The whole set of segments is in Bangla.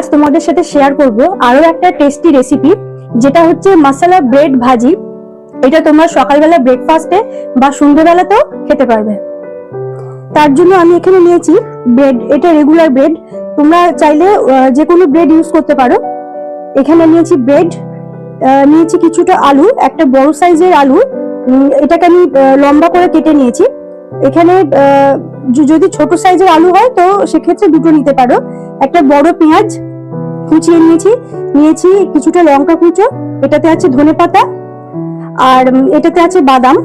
আজ তোমাদের সাথে শেয়ার করব আরও একটা টেস্টি রেসিপি যেটা হচ্ছে মশলা ব্রেড ভাজি এটা তোমরা সকালবেলা ব্রেকফাস্টে বা সন্ধ্যেবেলাতেও খেতে পারবে। তার জন্য আমি এখানে নিয়েছি ব্রেড এটা রেগুলার ব্রেড তোমরা চাইলে যে কোনো ব্রেড ইউজ করতে পারো। এখানে নিয়েছি ব্রেড নিয়েছি কিছুটা আলু, একটা বড় সাইজের আলু। এটাকে আমি লম্বা করে কেটে নিয়েছি। এখানে যদি ছোট সাইজের আলু হয় তো সেক্ষেত্রে দুটো নিতে পারো। একটা বড় পেঁয়াজ কুচিয়ে নিয়েছি নিয়েছি, কিছুটা লঙ্কা কুচো, এটাতে আছে ধনে পাতা, আর এটাতে আছে বাদাম।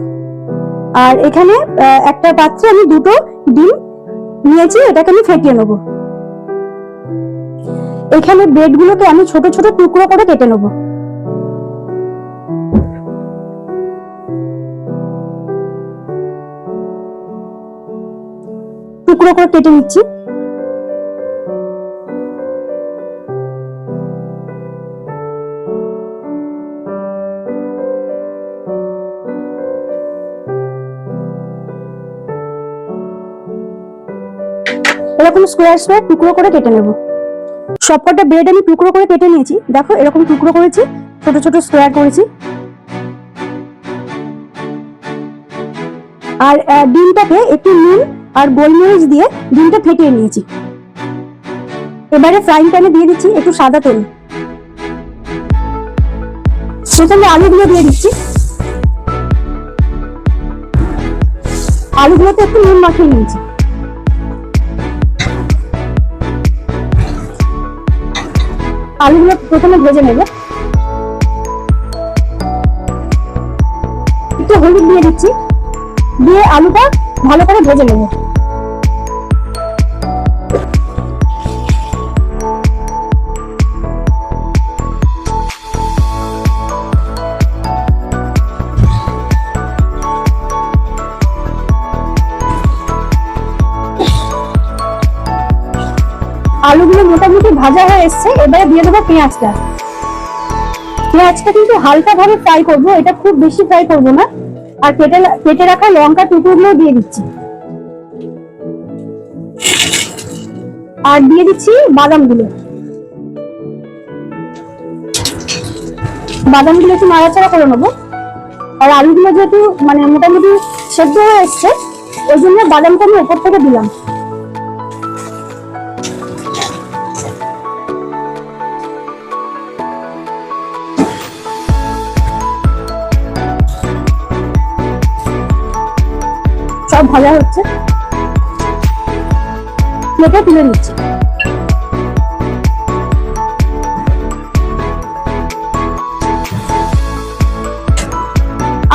আর এখানে একটা পাত্রে আমি দুটো ডিম নিয়েছি, এটাকে আমি ফেটিয়ে নেব। এখানে ব্রেড গুলোকে আমি ছোট ছোট টুকরো করে কেটে নেব। টুকরো করে কেটে নিচ্ছি। এরকম স্কোয়ার স্কোয়ার টুকরো করে কেটে নেব। সবকটা ব্রেড আমি টুকরো করে কেটে নিয়েছি। দেখো এরকম টুকরো করেছি, ছোট ছোট স্কোয়ার করেছি। আর ডিমটাকে একটু নুন আর গোলমরিচ দিয়ে ডিমটা ফেটিয়ে নিয়েছি। এবারে ফ্রাইং প্যানে দিয়ে দিচ্ছি একটু সাদা তেল। প্রথমে আলুগুলো দিয়ে দিচ্ছি। আলুগুলোতে একটু নুন মাখিয়ে নিয়েছি। আলুগুলো প্রথমে ভেজে নেব। একটু হলুদ দিয়ে দিচ্ছি। দিয়ে আলুটা ভালো করে ভেজে নেব। আলুগুলো মোটামুটি ভাজা হয়ে এসছে, এবারে দিয়ে দেবো পেঁয়াজটা পেঁয়াজটা কিন্তু হালকা ভাবে ফ্রাই করব, এটা খুব বেশি ফ্রাই করব না। আর কেটে কেটে রাখা লঙ্কা টুকরোগুলো দিয়ে দিচ্ছি। আর দিয়ে দিচ্ছি বাদামগুলো। বাদামগুলো একটু নাড়াচাড়া করে নেব। আর আলুগুলো যেহেতু মানে মোটামুটি সেদ্ধ হয়ে এসছে, ওই জন্য বাদামটা আমি ওপর থেকে দিলাম। সব ভাজা হচ্ছে। প্লেটে তুলে নিচ্ছি।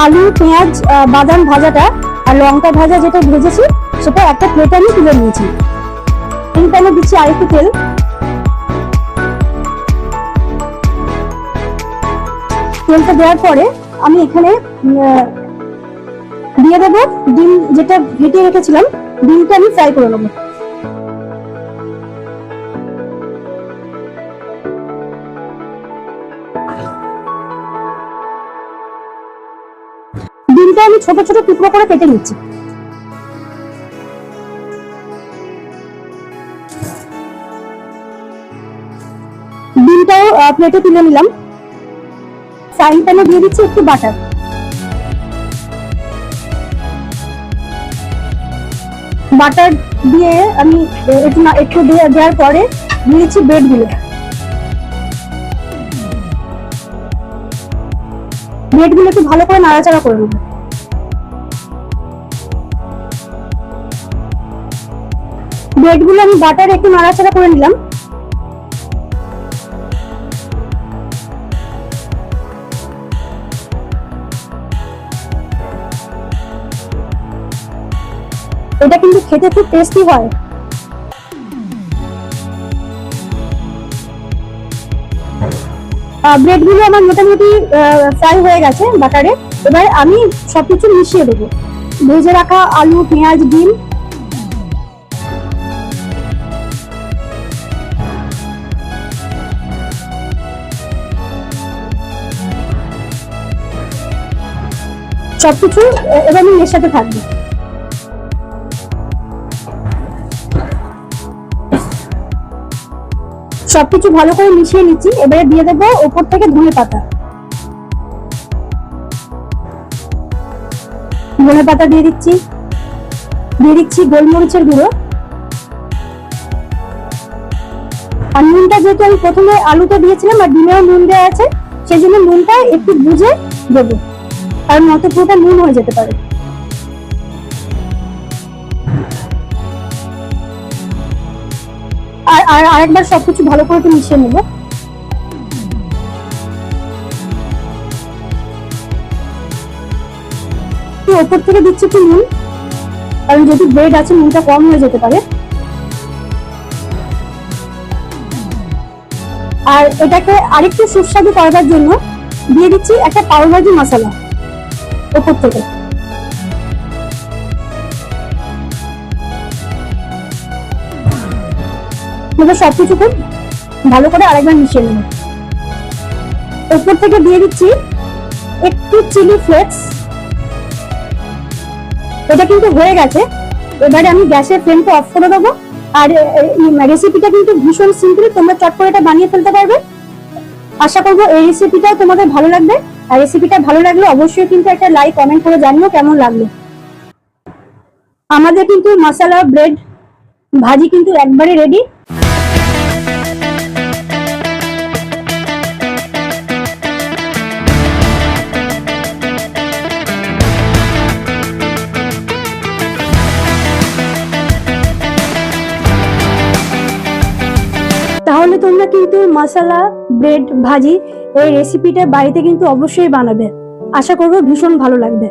আলু, পেঁয়াজ বাদাম ভাজাটা আর লঙ্কা ভাজা যেটা ভেজেছি, সেটা একটা প্লেটে আমি তুলে নিয়েছি। এই দিচ্ছি আরেকটু তেল। তেলটা দেওয়ার পরে আমি এখানে দিয়ে দেবো ডিম, যেটা ভেটে রেখেছিলাম, ডিমটা আমি ফ্রাই করে নেব। ডিমটা আমি ছোট ছোট টুকরো করে কেটে নিচ্ছি। ডিমটাও প্লেটে তুলে নিলাম। ফ্রাইং প্যানে দিয়ে দিচ্ছি একটু বাটার বাটার দিয়ে আমি, একটু না, একটু দিয়ে দেওয়ার পরে দিয়েছি ব্রেডগুলো ব্রেডগুলো একটু ভালো করে নাড়াচাড়া করে নেব। ব্রেডগুলো আমি বাটার একটু নাড়াচাড়া করে নিলাম। এটা কিন্তু খেতে খুব টেস্টি হয়। ব্রেডগুলো আমার মোটামুটি ফ্রাই হয়ে গেছে বাটারে। এবার আমি সবকিছু মিশিয়ে দেবো। ভেজে রাখা আলু, পেঁয়াজ, ডিম। সবকিছু এবার আমি এর সাথে থাকবে। সবকিছু ভালো করে মিশিয়ে নিচ্ছি, এবারে দিয়ে দেবো ওপর থেকে ধনে পাতা। ধনে পাতা দিয়ে দিচ্ছি। দিয়ে দিচ্ছি গোলমরিচের গুঁড়ো। আর নুনটা যেহেতু আমি প্রথমে আলুতে দিয়েছিলাম আর ডিমেও নুন দেওয়া আছে, সেই জন্য নুনটা একটু বুঝে দেবো। কারণ নয়তো পুরোটা নুন হয়ে যেতে পারে। আর আর আরেকবার সবকিছু ভালো করে একটু মিশিয়ে নেব। ওপর থেকে দিচ্ছি একটু নুন। কারণ যেহেতু ব্রেড আছে, নুনটা কম হয়ে যেতে পারে। আর এটাকে আরেকটু সুস্বাদু করবার জন্য দিয়ে দিচ্ছি একটা পাউভাজি মশলা। ওপর থেকে। এবার সবকিছু খুব ভালো করে আরেকবার মিশিয়ে নেব ওপর থেকে দিয়ে দিচ্ছি একটু চিলি ফ্লেক্স। এটা কিন্তু হয়ে গেছে। এবারে আমি গ্যাসের ফ্লেমটা অফ করে দেবো। আর রেসিপিটা কিন্তু ভীষণ সিম্পল, তোমরা চট করে এটা বানিয়ে ফেলতে পারবে। আশা করব এই রেসিপিটাও তোমাদের ভালো লাগবে। আর রেসিপিটা ভালো লাগলে অবশ্যই কিন্তু একটা লাইক, কমেন্ট করে জানিও কেমন লাগল। আমাদের কিন্তু মশালা, ব্রেড, ভাজি কিন্তু একবারে রেডি তাহলে তোমরা কিন্তু মশালা, ব্রেড, ভাজি এই রেসিপিটা বাড়িতে কিন্তু অবশ্যই বানাবে। আশা করব ভীষণ ভালো লাগবে।